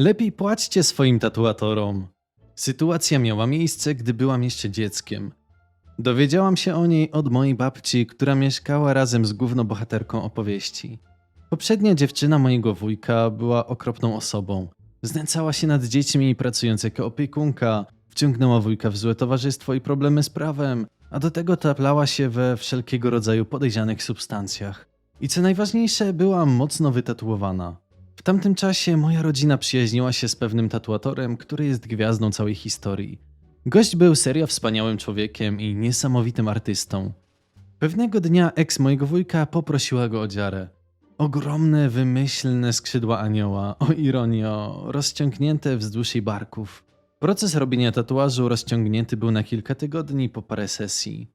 Lepiej płaćcie swoim tatuatorom. Sytuacja miała miejsce, gdy byłam jeszcze dzieckiem. Dowiedziałam się o niej od mojej babci, która mieszkała razem z główną bohaterką opowieści. Poprzednia dziewczyna mojego wujka była okropną osobą. Znęcała się nad dziećmi, pracując jako opiekunka, wciągnęła wujka w złe towarzystwo i problemy z prawem, a do tego taplała się we wszelkiego rodzaju podejrzanych substancjach. I co najważniejsze, była mocno wytatuowana. W tamtym czasie moja rodzina przyjaźniła się z pewnym tatuatorem, który jest gwiazdą całej historii. Gość był serio wspaniałym człowiekiem i niesamowitym artystą. Pewnego dnia ex mojego wujka poprosiła go o dziarę. Ogromne, wymyślne skrzydła anioła, o ironio, rozciągnięte wzdłuż jej barków. Proces robienia tatuażu rozciągnięty był na kilka tygodni po parę sesji.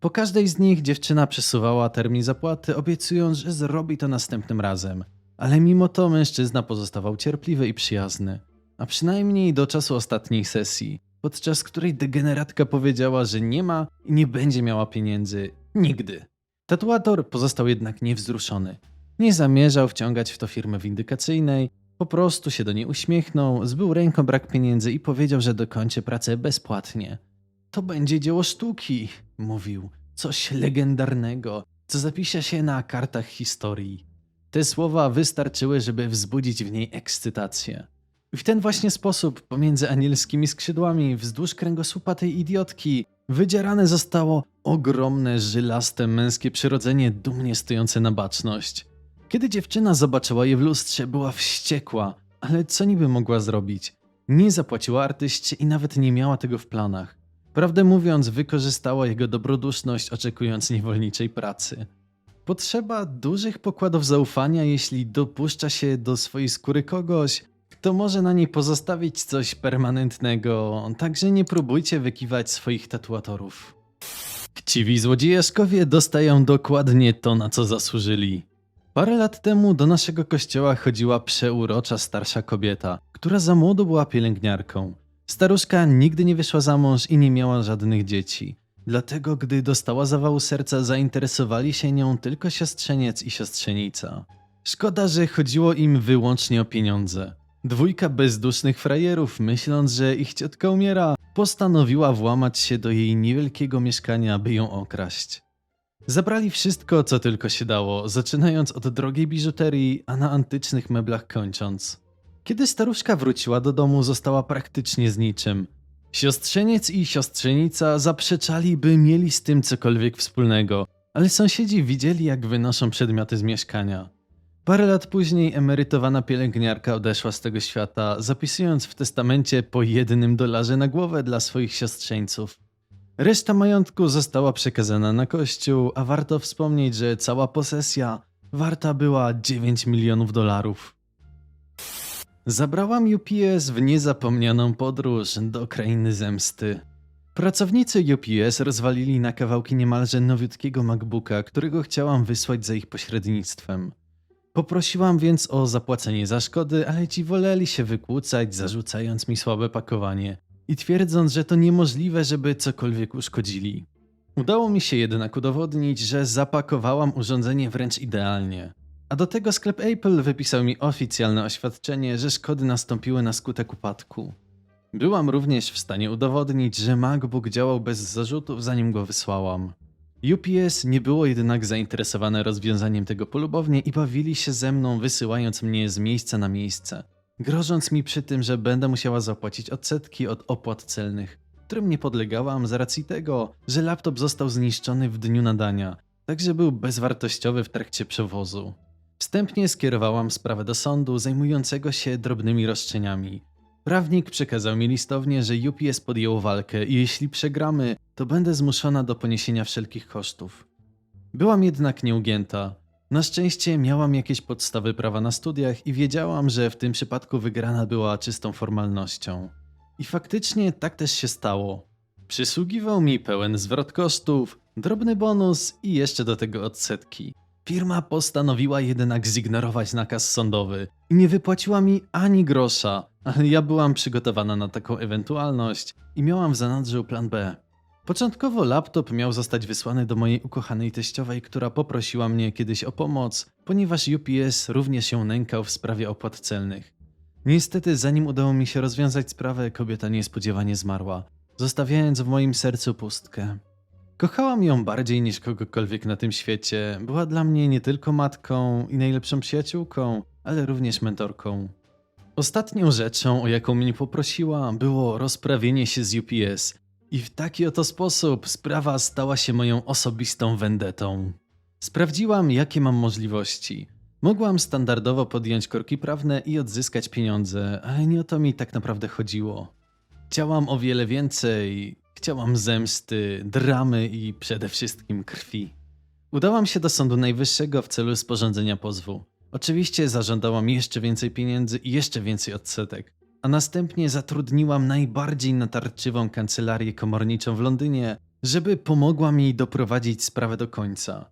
Po każdej z nich dziewczyna przesuwała termin zapłaty, obiecując, że zrobi to następnym razem. Ale mimo to mężczyzna pozostawał cierpliwy i przyjazny. A przynajmniej do czasu ostatniej sesji, podczas której degeneratka powiedziała, że nie ma i nie będzie miała pieniędzy. Nigdy. Tatuator pozostał jednak niewzruszony. Nie zamierzał wciągać w to firmy windykacyjnej, po prostu się do niej uśmiechnął, zbył ręką brak pieniędzy i powiedział, że dokończy pracę bezpłatnie. To będzie dzieło sztuki, mówił. Coś legendarnego, co zapisze się na kartach historii. Te słowa wystarczyły, żeby wzbudzić w niej ekscytację. W ten właśnie sposób, pomiędzy anielskimi skrzydłami, wzdłuż kręgosłupa tej idiotki, wydzierane zostało ogromne, żylaste męskie przyrodzenie, dumnie stojące na baczność. Kiedy dziewczyna zobaczyła je w lustrze, była wściekła, ale co niby mogła zrobić? Nie zapłaciła artyście i nawet nie miała tego w planach. Prawdę mówiąc, wykorzystała jego dobroduszność, oczekując niewolniczej pracy. Potrzeba dużych pokładów zaufania, jeśli dopuszcza się do swojej skóry kogoś, kto może na niej pozostawić coś permanentnego, także nie próbujcie wykiwać swoich tatuatorów. Chciwi złodziejaszkowie dostają dokładnie to, na co zasłużyli. Parę lat temu do naszego kościoła chodziła przeurocza starsza kobieta, która za młodo była pielęgniarką. Staruszka nigdy nie wyszła za mąż i nie miała żadnych dzieci. Dlatego, gdy dostała zawału serca, zainteresowali się nią tylko siostrzeniec i siostrzenica. Szkoda, że chodziło im wyłącznie o pieniądze. Dwójka bezdusznych frajerów, myśląc, że ich ciotka umiera, postanowiła włamać się do jej niewielkiego mieszkania, by ją okraść. Zabrali wszystko, co tylko się dało, zaczynając od drogiej biżuterii, a na antycznych meblach kończąc. Kiedy staruszka wróciła do domu, została praktycznie z niczym. Siostrzeniec i siostrzenica zaprzeczali, by mieli z tym cokolwiek wspólnego, ale sąsiedzi widzieli, jak wynoszą przedmioty z mieszkania. Parę lat później emerytowana pielęgniarka odeszła z tego świata, zapisując w testamencie po jednym dolarze na głowę dla swoich siostrzeńców. Reszta majątku została przekazana na kościół, a warto wspomnieć, że cała posesja warta była 9 milionów dolarów. Zabrałam UPS w niezapomnianą podróż do krainy zemsty. Pracownicy UPS rozwalili na kawałki niemalże nowiutkiego MacBooka, którego chciałam wysłać za ich pośrednictwem. Poprosiłam więc o zapłacenie za szkody, ale ci woleli się wykłócać, zarzucając mi słabe pakowanie i twierdząc, że to niemożliwe, żeby cokolwiek uszkodzili. Udało mi się jednak udowodnić, że zapakowałam urządzenie wręcz idealnie. A do tego sklep Apple wypisał mi oficjalne oświadczenie, że szkody nastąpiły na skutek upadku. Byłam również w stanie udowodnić, że MacBook działał bez zarzutów, zanim go wysłałam. UPS nie było jednak zainteresowane rozwiązaniem tego polubownie i bawili się ze mną, wysyłając mnie z miejsca na miejsce, grożąc mi przy tym, że będę musiała zapłacić odsetki od opłat celnych, którym nie podlegałam z racji tego, że laptop został zniszczony w dniu nadania, także był bezwartościowy w trakcie przewozu. Wstępnie skierowałam sprawę do sądu zajmującego się drobnymi roszczeniami. Prawnik przekazał mi listownie, że UPS podjął walkę i jeśli przegramy, to będę zmuszona do poniesienia wszelkich kosztów. Byłam jednak nieugięta. Na szczęście miałam jakieś podstawy prawa na studiach i wiedziałam, że w tym przypadku wygrana była czystą formalnością. I faktycznie tak też się stało. Przysługiwał mi pełen zwrot kosztów, drobny bonus i jeszcze do tego odsetki. Firma postanowiła jednak zignorować nakaz sądowy i nie wypłaciła mi ani grosza, ja byłam przygotowana na taką ewentualność i miałam w zanadrzu plan B. Początkowo laptop miał zostać wysłany do mojej ukochanej teściowej, która poprosiła mnie kiedyś o pomoc, ponieważ UPS również się nękał w sprawie opłat celnych. Niestety, zanim udało mi się rozwiązać sprawę, kobieta niespodziewanie zmarła, zostawiając w moim sercu pustkę. Kochałam ją bardziej niż kogokolwiek na tym świecie. Była dla mnie nie tylko matką i najlepszą przyjaciółką, ale również mentorką. Ostatnią rzeczą, o jaką mnie poprosiła, było rozprawienie się z UPS. I w taki oto sposób sprawa stała się moją osobistą vendetą. Sprawdziłam, jakie mam możliwości. Mogłam standardowo podjąć korki prawne i odzyskać pieniądze, ale nie o to mi tak naprawdę chodziło. Chciałam o wiele więcej. Chciałam zemsty, dramy i przede wszystkim krwi. Udałam się do Sądu Najwyższego w celu sporządzenia pozwu. Oczywiście zażądałam jeszcze więcej pieniędzy i jeszcze więcej odsetek, a następnie zatrudniłam najbardziej natarczywą kancelarię komorniczą w Londynie, żeby pomogła mi doprowadzić sprawę do końca.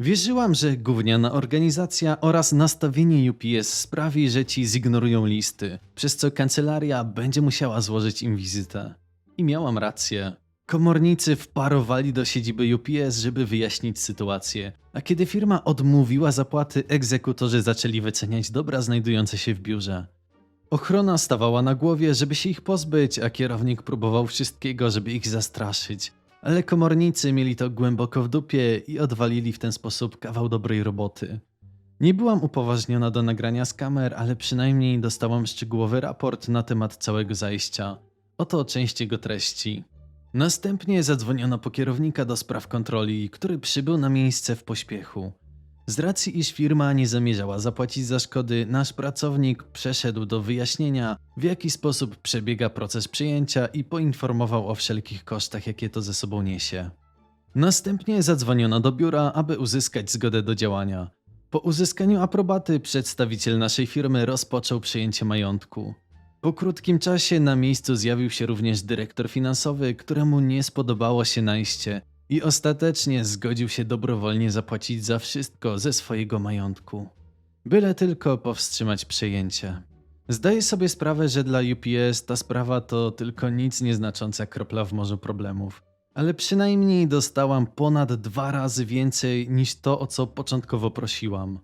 Wierzyłam, że gówniana organizacja oraz nastawienie UPS sprawi, że ci zignorują listy, przez co kancelaria będzie musiała złożyć im wizytę. I miałam rację. Komornicy wparowali do siedziby UPS, żeby wyjaśnić sytuację, a kiedy firma odmówiła zapłaty, egzekutorzy zaczęli wyceniać dobra znajdujące się w biurze. Ochrona stawała na głowie, żeby się ich pozbyć, a kierownik próbował wszystkiego, żeby ich zastraszyć. Ale komornicy mieli to głęboko w dupie i odwalili w ten sposób kawał dobrej roboty. Nie byłam upoważniona do nagrania z kamer, ale przynajmniej dostałam szczegółowy raport na temat całego zajścia. Oto część jego treści. Następnie zadzwoniono po kierownika do spraw kontroli, który przybył na miejsce w pośpiechu. Z racji, iż firma nie zamierzała zapłacić za szkody, nasz pracownik przeszedł do wyjaśnienia, w jaki sposób przebiega proces przyjęcia i poinformował o wszelkich kosztach, jakie to ze sobą niesie. Następnie zadzwoniono do biura, aby uzyskać zgodę do działania. Po uzyskaniu aprobaty przedstawiciel naszej firmy rozpoczął przejęcie majątku. Po krótkim czasie na miejscu zjawił się również dyrektor finansowy, któremu nie spodobało się najście i ostatecznie zgodził się dobrowolnie zapłacić za wszystko ze swojego majątku. Byle tylko powstrzymać przejęcie. Zdaję sobie sprawę, że dla UPS ta sprawa to tylko nic nieznacząca kropla w morzu problemów. Ale przynajmniej dostałam ponad dwa razy więcej niż to, o co początkowo prosiłam.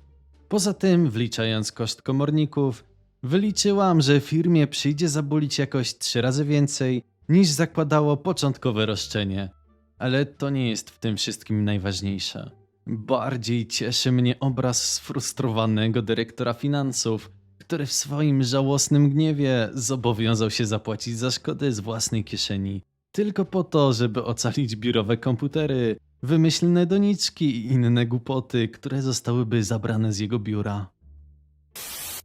Poza tym, wliczając koszt komorników, wyliczyłam, że firmie przyjdzie zabulić jakoś trzy razy więcej niż zakładało początkowe roszczenie. Ale to nie jest w tym wszystkim najważniejsze. Bardziej cieszy mnie obraz sfrustrowanego dyrektora finansów, który w swoim żałosnym gniewie zobowiązał się zapłacić za szkody z własnej kieszeni, tylko po to, żeby ocalić biurowe komputery, wymyślne doniczki i inne głupoty, które zostałyby zabrane z jego biura.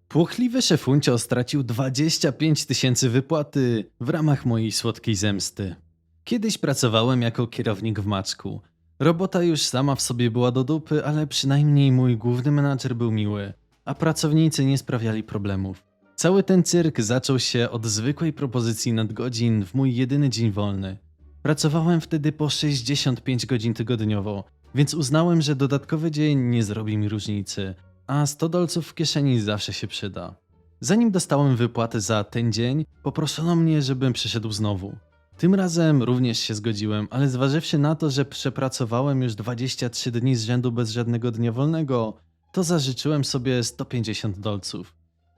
Płochliwy szefuncio stracił 25 tysięcy wypłaty w ramach mojej słodkiej zemsty. Kiedyś pracowałem jako kierownik w Maczku. Robota już sama w sobie była do dupy, ale przynajmniej mój główny menadżer był miły, a pracownicy nie sprawiali problemów. Cały ten cyrk zaczął się od zwykłej propozycji nadgodzin w mój jedyny dzień wolny. Pracowałem wtedy po 65 godzin tygodniowo, więc uznałem, że dodatkowy dzień nie zrobi mi różnicy, a 100 dolców w kieszeni zawsze się przyda. Zanim dostałem wypłatę za ten dzień, poproszono mnie, żebym przyszedł znowu. Tym razem również się zgodziłem, ale zważywszy na to, że przepracowałem już 23 dni z rzędu bez żadnego dnia wolnego, to zażyczyłem sobie 150 dolców.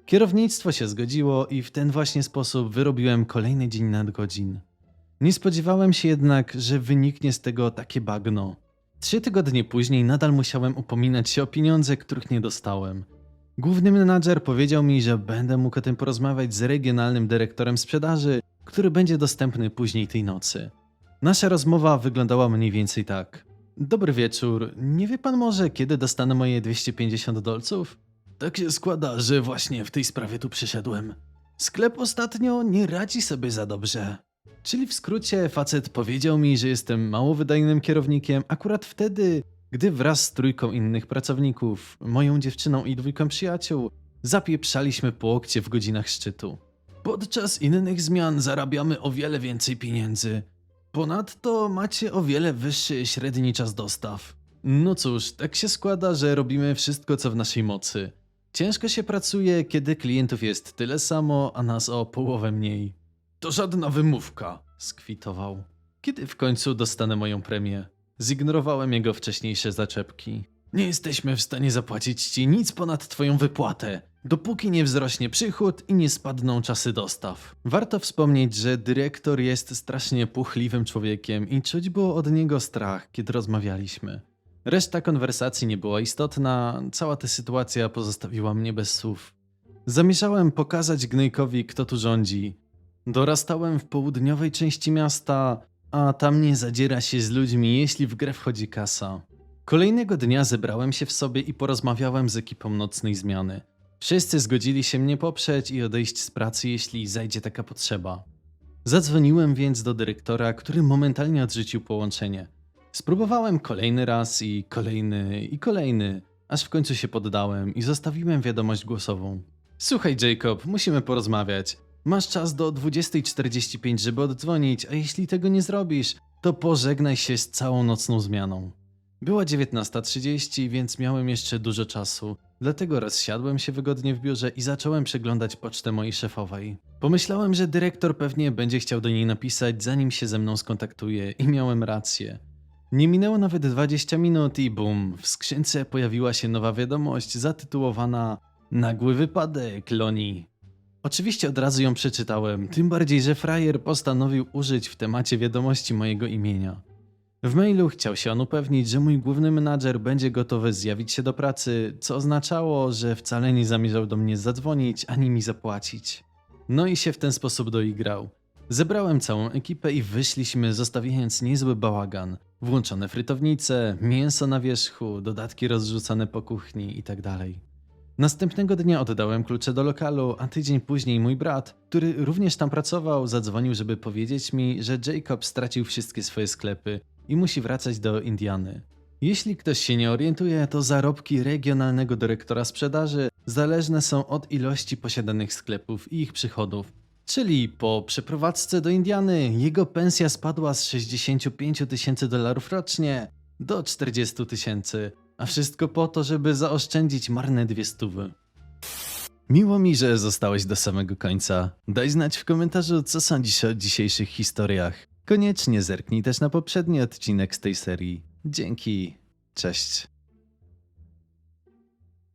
Kierownictwo się zgodziło i w ten właśnie sposób wyrobiłem kolejny dzień nadgodzin. Nie spodziewałem się jednak, że wyniknie z tego takie bagno. Trzy tygodnie później nadal musiałem upominać się o pieniądze, których nie dostałem. Główny menadżer powiedział mi, że będę mógł o tym porozmawiać z regionalnym dyrektorem sprzedaży, który będzie dostępny później tej nocy. Nasza rozmowa wyglądała mniej więcej tak. Dobry wieczór. Nie wie pan może, kiedy dostanę moje 250 dolców? Tak się składa, że właśnie w tej sprawie tu przyszedłem. Sklep ostatnio nie radzi sobie za dobrze. Czyli w skrócie facet powiedział mi, że jestem mało wydajnym kierownikiem akurat wtedy, gdy wraz z trójką innych pracowników, moją dziewczyną i dwójką przyjaciół, zapieprzaliśmy po łokcie w godzinach szczytu. Podczas innych zmian zarabiamy o wiele więcej pieniędzy. Ponadto macie o wiele wyższy średni czas dostaw. No cóż, tak się składa, że robimy wszystko, co w naszej mocy. Ciężko się pracuje, kiedy klientów jest tyle samo, a nas o połowę mniej. To żadna wymówka, skwitował. Kiedy w końcu dostanę moją premię? Zignorowałem jego wcześniejsze zaczepki. Nie jesteśmy w stanie zapłacić ci nic ponad twoją wypłatę. Dopóki nie wzrośnie przychód i nie spadną czasy dostaw. Warto wspomnieć, że dyrektor jest strasznie puchliwym człowiekiem i czuć było od niego strach, kiedy rozmawialiśmy. Reszta konwersacji nie była istotna, cała ta sytuacja pozostawiła mnie bez słów. Zamierzałem pokazać Gnojkowi, kto tu rządzi. Dorastałem w południowej części miasta, a tam nie zadziera się z ludźmi, jeśli w grę wchodzi kasa. Kolejnego dnia zebrałem się w sobie i porozmawiałem z ekipą nocnej zmiany. Wszyscy zgodzili się mnie poprzeć i odejść z pracy, jeśli zajdzie taka potrzeba. Zadzwoniłem więc do dyrektora, który momentalnie odrzucił połączenie. Spróbowałem kolejny raz i kolejny i kolejny, aż w końcu się poddałem i zostawiłem wiadomość głosową. Słuchaj, Jacob, musimy porozmawiać. Masz czas do 20.45, żeby oddzwonić, a jeśli tego nie zrobisz, to pożegnaj się z całą nocną zmianą. Była 19.30, więc miałem jeszcze dużo czasu, dlatego rozsiadłem się wygodnie w biurze i zacząłem przeglądać pocztę mojej szefowej. Pomyślałem, że dyrektor pewnie będzie chciał do niej napisać, zanim się ze mną skontaktuje, i miałem rację. Nie minęło nawet 20 minut i bum, w skrzynce pojawiła się nowa wiadomość zatytułowana Nagły wypadek, Loni. Oczywiście od razu ją przeczytałem, tym bardziej, że frajer postanowił użyć w temacie wiadomości mojego imienia. W mailu chciał się on upewnić, że mój główny menadżer będzie gotowy zjawić się do pracy, co oznaczało, że wcale nie zamierzał do mnie zadzwonić ani mi zapłacić. No i się w ten sposób doigrał. Zebrałem całą ekipę i wyszliśmy, zostawiając niezły bałagan. Włączone frytownice, mięso na wierzchu, dodatki rozrzucane po kuchni tak itd. Następnego dnia oddałem klucze do lokalu, a tydzień później mój brat, który również tam pracował, zadzwonił, żeby powiedzieć mi, że Jacob stracił wszystkie swoje sklepy i musi wracać do Indiany. Jeśli ktoś się nie orientuje, to zarobki regionalnego dyrektora sprzedaży zależne są od ilości posiadanych sklepów i ich przychodów. Czyli po przeprowadzce do Indiany jego pensja spadła z 65 tysięcy dolarów rocznie do 40 tysięcy, a wszystko po to, żeby zaoszczędzić marne dwie stówy. Miło mi, że zostałeś do samego końca. Daj znać w komentarzu, co sądzisz o dzisiejszych historiach. Koniecznie zerknij też na poprzedni odcinek z tej serii. Dzięki. Cześć.